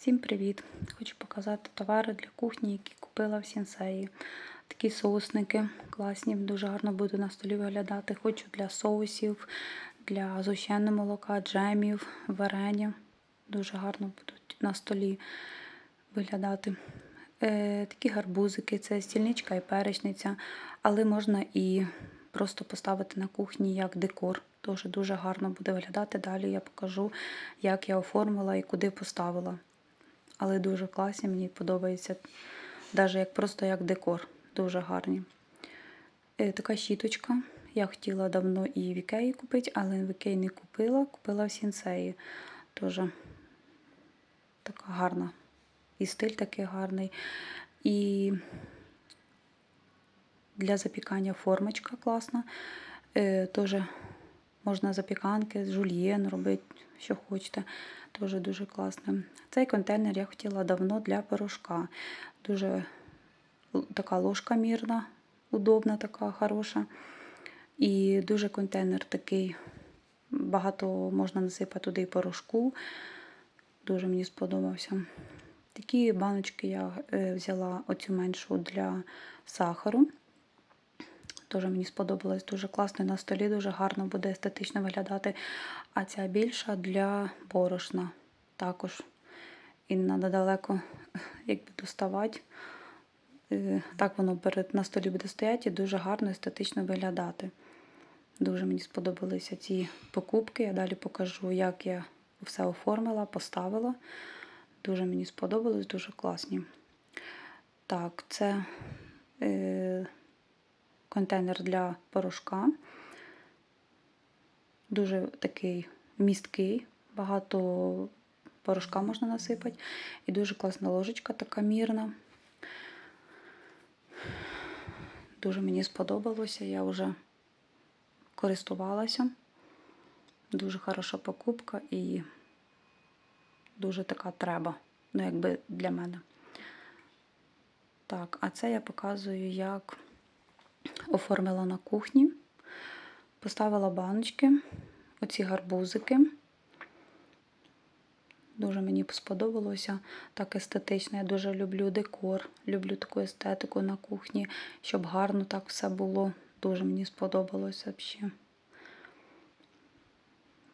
Всім привіт! Хочу показати товари для кухні, які купила в сінсеї. Такі соусники класні, дуже гарно буде на столі виглядати. Хочу для соусів, для згущеного молока, джемів, варення. Дуже гарно будуть на столі виглядати. Е, такі гарбузики, це стільничка і перечниця, але можна і просто поставити на кухні як декор. Дуже дуже гарно буде виглядати. Далі я покажу, як я оформила і куди поставила. Але дуже класні, мені подобається. Навіть як просто як декор. Дуже гарні. Е, така щіточка. Я хотіла давно і в Ікеї купити, але в Ікеї не купила, купила в Сінсеї. Дуже така гарна. І стиль такий гарний. І для запікання формочка класна. Е, Теж можна запіканки, з жульєн робити, що хочете. Теж дуже класно. Цей контейнер я хотіла давно для порошка. Дуже така ложка мірна, удобна, така хороша. І дуже контейнер такий. Багато можна насипати туди і порошку. Дуже мені сподобався. Такі баночки я е, взяла оцю меншу для сахару. Теж мені сподобалось дуже класно на столі, дуже гарно буде естетично виглядати. А ця більша для борошна також. І треба далеко якби, доставати. Е, Так воно перед на столі буде стояти і дуже гарно естетично виглядати. Дуже мені сподобалися ці покупки. Я далі покажу, як я все оформила, поставила. Дуже мені сподобалось, дуже класні. Так, це е, контейнер для порошка. Дуже такий місткий, багато порошка можна насипати. І дуже класна ложечка така мірна. Дуже мені сподобалося, я вже користувалася. Дуже хороша покупка і дуже така треба, ну, якби для мене. Так, а це я показую, як оформила на кухні. Поставила баночки, оці гарбузики. Дуже мені сподобалося так естетично. Я дуже люблю декор, люблю таку естетику на кухні, щоб гарно так все було. Дуже мені сподобалося взагалі.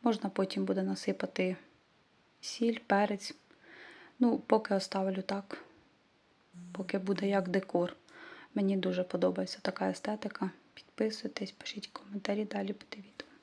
Можна потім буде насипати сіль, перець. Ну, поки оставлю так, поки буде як декор. Мені дуже подобається така естетика. Підписуйтесь, пишіть коментарі, далі буде відео.